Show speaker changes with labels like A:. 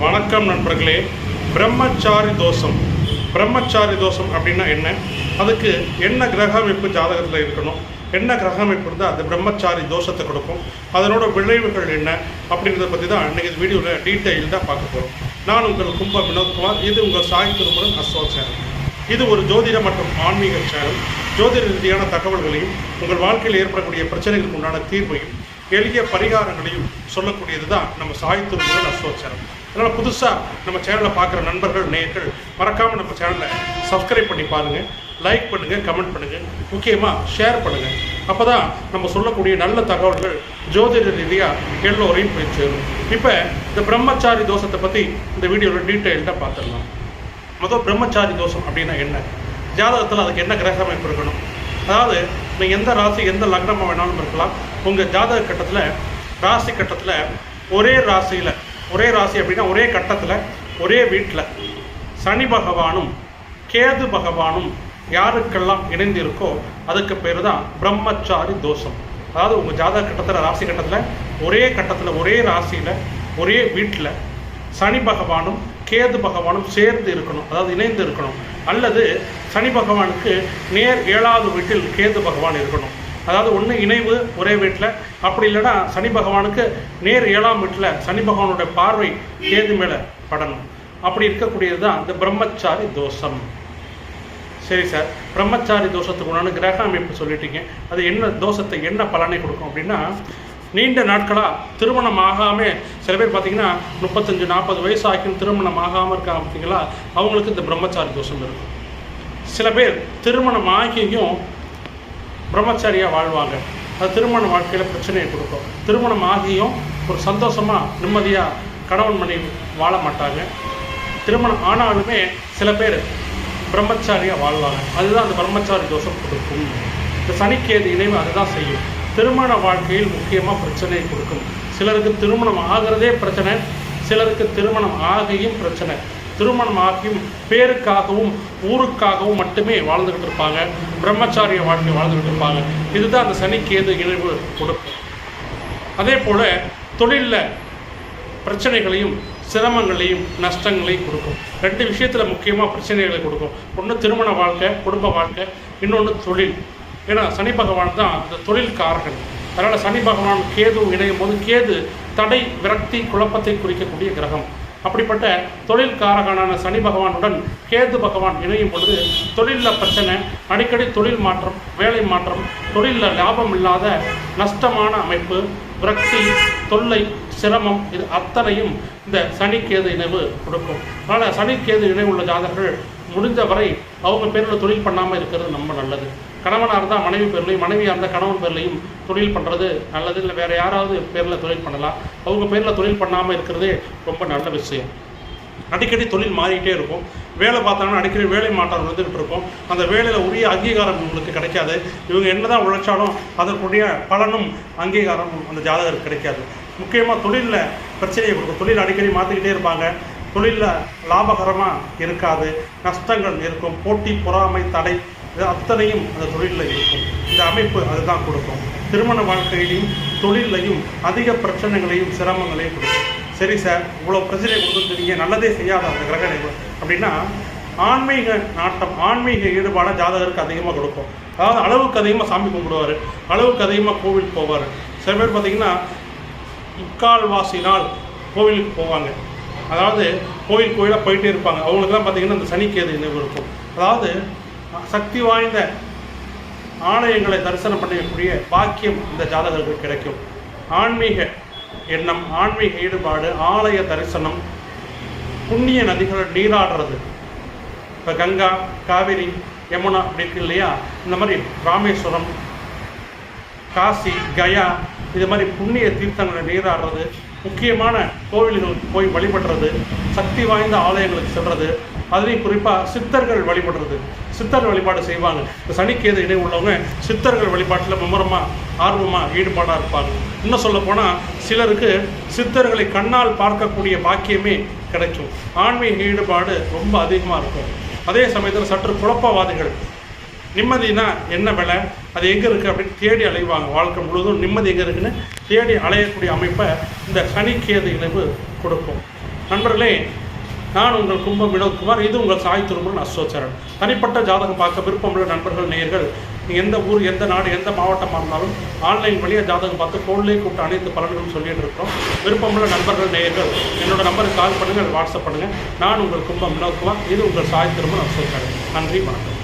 A: வணக்கம் நண்பர்களே. பிரம்மச்சாரி தோஷம். பிரம்மச்சாரி தோஷம் அப்படின்னா என்ன? அதுக்கு என்ன கிரக அமைப்பு ஜாதகத்தில் இருக்கணும்? என்ன கிரக அமைப்பு இருந்தால் அது பிரம்மச்சாரி தோஷத்தை கொடுக்கும். அதனோட விளைவுகள் என்ன? அப்படிங்கிறத பற்றி தான் இன்றைக்கி வீடியோவில் வீடியோவில் டீட்டெயில்டாக பார்க்க போகிறோம் நான் உங்கள் கும்ப வினோத்குமார் இது உங்கள் சாய் திருமுருகன் அசோ சேனல். இது ஒரு ஜோதிட மற்றும் ஆன்மீக சேனல். ஜோதிட ரீதியான தகவல்களையும் உங்கள் வாழ்க்கையில் ஏற்படக்கூடிய பிரச்சனைகளுக்கு உண்டான தீர்வையும் எளிய பரிகாரங்களையும் சொல்லக்கூடியது தான் நம்ம சாய் அசோச்சரம் அதனால் புதுசாக நம்ம சேனலை பார்க்குற நண்பர்கள் நேயர்கள் மறக்காமல் நம்ம சேனலை சப்ஸ்கிரைப் பண்ணி பாருங்கள் லைக் பண்ணுங்கள் கமெண்ட் பண்ணுங்கள் முக்கியமாக ஷேர் பண்ணுங்கள் அப்போ தான் நம்ம சொல்லக்கூடிய நல்ல தகவல்கள் ஜோதிட ரீதியாக எல்லோரையும் போய் சேரும். இப்போ இந்த பிரம்மச்சாரி தோஷத்தை பற்றி இந்த வீடியோவில் டீட்டெயில்டாக பார்த்துடலாம். முதல் பிரம்மச்சாரி தோஷம் அப்படின்னா என்ன? ஜாதகத்தில் அதுக்கு என்ன கிரக அமைப்பு இருக்கணும்? அதாவது நீங்கள் எந்த ராசி எந்த லக்னமாக வேணாலும் இருக்கலாம். உங்கள் ஜாதக கட்டத்தில் ராசி கட்டத்தில் ஒரே ராசியில் ஒரே ராசி அப்படின்னா ஒரே கட்டத்தில் ஒரே வீட்டில் சனி பகவானும் கேது பகவானும் யாருக்கெல்லாம் இணைந்து இருக்கோ அதுக்கு பேர் தான் பிரம்மச்சாரி தோஷம். அதாவது உங்கள் ஜாதக கட்டத்தில் ராசி கட்டத்தில் ஒரே கட்டத்தில் ஒரே ராசியில் ஒரே வீட்டில் சனி பகவானும் கேது பகவானும் சேர்ந்து இருக்கணும். அதாவது இணைந்து இருக்கணும். அல்லது சனி பகவானுக்கு நேர் ஏழாவது வீட்டில் கேது பகவான் இருக்கணும். அதாவது ஒன்று இணைவு ஒரே வீட்டில் அப்படி இல்லைன்னா சனி பகவானுக்கு நேர் ஏழாம் வீட்டில் சனி பகவானோட பார்வை கேது மேலே படணும். அப்படி இருக்கக்கூடியது தான் இந்த பிரம்மச்சாரி தோஷம். சரி சார் பிரம்மச்சாரி தோஷத்துக்கு உண்டான கிரக அமைப்பு சொல்லிட்டீங்க. அது என்ன தோஷத்தை என்ன பலனை கொடுக்கும் அப்படின்னா நீண்ட நாட்களாக திருமணம் ஆகாமல் சில பேர் பார்த்தீங்கன்னா முப்பத்தஞ்சு நாற்பது வயசு ஆகியும் திருமணம் ஆகாமல் இருக்காங்க பார்த்தீங்களா அவங்களுக்கு இந்த பிரம்மச்சாரி தோஷம் இருக்கும் சில பேர் திருமணம் ஆகியும் பிரம்மச்சாரியாக வாழ்வாங்க. அது திருமண வாழ்க்கையில் பிரச்சனையை கொடுக்கும். திருமணம் ஆகியும் ஒரு சந்தோஷமாக நிம்மதியாக கணவன் மனைவி வாழ மாட்டாங்க. திருமணம் ஆனாலுமே சில பேர் பிரம்மச்சாரியாக வாழ்வாங்க. அதுதான் அந்த பிரம்மச்சாரி தோஷம் கொடுக்கும். இந்த சனிக்கேது இணைவு அதுதான் செய்யும். திருமண வாழ்க்கையில் முக்கியமாக பிரச்சனையை கொடுக்கும். சிலருக்கு திருமணம் ஆகிறதே பிரச்சனை சிலருக்கு திருமணம் ஆகியும் பிரச்சனை. திருமணம் ஆகியும் பேருக்காகவும் ஊருக்காகவும் மட்டுமே வாழ்ந்துக்கிட்டு இருப்பாங்க பிரம்மச்சாரிய வாழ்க்கை வாழ்ந்துக்கிட்டு இருப்பாங்க இதுதான் அந்த சனிக்கேது இணைவு கொடுக்கும். அதே போல் தொழிலில் பிரச்சனைகளையும் சிரமங்களையும் நஷ்டங்களையும் கொடுக்கும். ரெண்டு விஷயத்தில் முக்கியமாக பிரச்சனைகளை கொடுக்கும். ஒன்று திருமண வாழ்க்கை குடும்ப வாழ்க்கை இன்னொன்று தொழில். ஏன்னா சனி பகவான் தான் அந்த தொழில் காரகன். அதனால் சனி பகவான் கேது இணையும் போது கேது தடை விரக்தி குழப்பத்தை குறிக்கக்கூடிய கிரகம். அப்படிப்பட்ட தொழில்காரகனான சனி பகவானுடன் கேது பகவான் இணையும் பொழுது தொழிலில் பிரச்சனை அடிக்கடி தொழில் மாற்றம் வேலை மாற்றம் தொழிலில் லாபம் இல்லாத நஷ்டமான அமைப்பு விரக்தி தொல்லை சிரமம் இது அத்தனையும் இந்த சனிக்கேது இணைவு கொடுக்கும். அதனால் சனிக்கேது இணைவு உள்ள ஜாதகர்கள் முடிஞ்ச வரை அவங்க பேரில் தொழில் பண்ணாமல் இருக்கிறது ரொம்ப நல்லது. கணவனாக இருந்தால் மனைவி பேர்லையும் மனைவியாக இருந்தால் கணவன் பேர்லையும் தொழில் பண்ணுறது நல்லது. இல்லை வேறு யாராவது பேரில் தொழில் பண்ணலாம். அவங்க பேரில் தொழில் பண்ணாமல் இருக்கிறதே ரொம்ப நல்ல விஷயம். அடிக்கடி தொழில் மாறிக்கிட்டே இருக்கும். வேலை பார்த்தாங்கன்னா அடிக்கடி வேலை மாற்றம் வந்துக்கிட்டு இருக்கும். அந்த வேலையில் உரிய அங்கீகாரம் இவங்களுக்கு கிடைக்காது. இவங்க என்னதான் உழைச்சாலும் அதற்குரிய பலனும் அங்கீகாரமும் அந்த ஜாதகருக்கு கிடைக்காது. முக்கியமாக தொழிலில் பிரச்சனையை கொடுக்கும். தொழில் அடிக்கடி மாற்றிக்கிட்டே இருப்பாங்க. தொழிலில் லாபகரமாக இருக்காது. நஷ்டங்கள் இருக்கும். போட்டி பொறாமை தடை இது அத்தனையும் அந்த தொழிலில் இருக்கும். இந்த அமைப்பு அதுதான் கொடுக்கும். திருமண வாழ்க்கையிலையும் தொழிலையும் அதிக பிரச்சனைகளையும் சிரமங்களையும் கொடுக்கும். சரி சார் இவ்வளோ பிரச்சனை கொடுத்துருக்கீங்க நல்லதே செய்யாத அந்த கிரக நிகழ்வு அப்படின்னா ஆன்மீக நாட்டம் ஆன்மீக ஈடுபாடாக ஜாதகருக்கு அதிகமாக கொடுக்கும். அதாவது அளவுக்கு அதிகமாக சாமி கும்பிடுவார். அளவுக்கு அதிகமாக கோவில் போவார். சில பேர் பார்த்தீங்கன்னா முக்கால்வாசி நாள் கோவிலுக்கு போவாங்க. அதாவது கோவில் கோயிலாக போயிட்டே இருப்பாங்க. அவங்களுக்குலாம் பார்த்தீங்கன்னா இந்த சனிக்கேது நினைவு இருக்கும். அதாவது சக்தி வாய்ந்த ஆலயங்களை தரிசனம் பண்ணக்கூடிய பாக்கியம் இந்த ஜாதகர்களுக்கு கிடைக்கும். ஆன்மீக எண்ணம் ஆன்மீக ஈடுபாடு ஆலய தரிசனம் புண்ணிய நதிகள் நீராடுறது. இப்போ கங்கா காவிரி யமுனா அப்படி இருக்கு இல்லையா? இந்த மாதிரி ராமேஸ்வரம் காசி கயா இது மாதிரி புண்ணிய தீர்த்தங்களை நீராடுறது முக்கியமான கோவில்களுக்கு போய் வழிபடுறது சக்தி வாய்ந்த ஆலயங்களுக்கு செல்வது அதுலேயும் குறிப்பாக சித்தர்கள் வழிபடுறது. சித்தர் வழிபாடு செய்வாங்க. இந்த சனிக்கேது இடையே உள்ளவங்க சித்தர்கள் வழிபாட்டில் மும்முரமாக ஆர்வமாக ஈடுபாடாக இருப்பாங்க. இன்னும் சொல்ல போனால் சிலருக்கு சித்தர்களை கண்ணால் பார்க்கக்கூடிய பாக்கியமே கிடைக்கும். ஆன்மீக ஈடுபாடு ரொம்ப அதிகமாக இருக்கும். அதே சமயத்தில் சற்று குழப்பவாதிகள். நிம்மதினா என்ன விலை? அது எங்கே இருக்குது அப்படின்னு தேடி அலைவாங்க. வாழ்க்கை முழுவதும் நிம்மதி எங்கே இருக்குன்னு தேடி அலையக்கூடிய அமைப்பை இந்த சனிக்கேது இணைவு கொடுக்கும். நண்பர்களே நான் உங்கள் கும்பம் வினோத்குமார் இது உங்கள் சாய் திருமுருகன் அசோச்சரன் தனிப்பட்ட ஜாதகம் பார்க்க விருப்பமுள்ள நண்பர்கள் நேயர்கள் எந்த ஊர் எந்த நாடு எந்த மாவட்டமாக இருந்தாலும் ஆன்லைன் வழியாக ஜாதகம் பார்த்து ஃபோன்லேயே கூப்பிட்டு அனைத்து பலன்களும் சொல்லிட்டு இருக்கிறோம். விருப்பமுள்ள நண்பர்கள் நேயர்கள் என்னோட நம்பருக்கு கால் பண்ணுங்கள் வாட்ஸ்அப் பண்ணுங்கள் நான் உங்கள் கும்பம் வினோத்குமார் இது உங்கள் சாய் திருமுருகன் அசோச்சரன் நன்றி வணக்கம்.